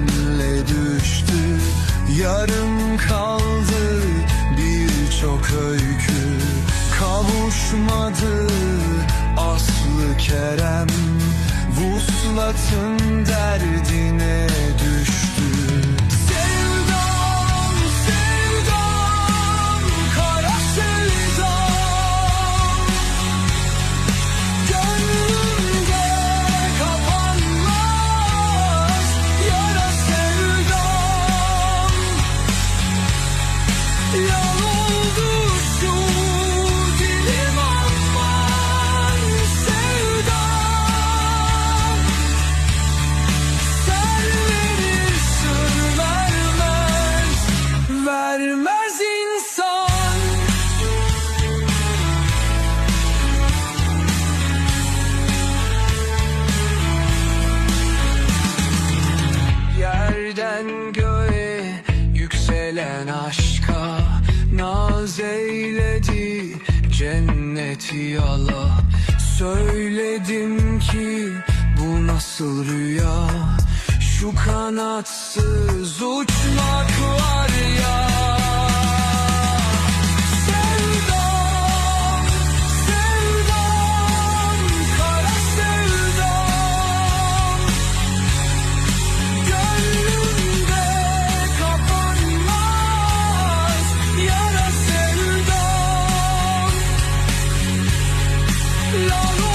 Senle düştü yarım kaldı birçok öykü Kavuşmadı. Aslı kerem Vuslatın derdine cenneti yala. Söyledim ki bu nasıl rüya? Şu kanatsız uçmak var ya. long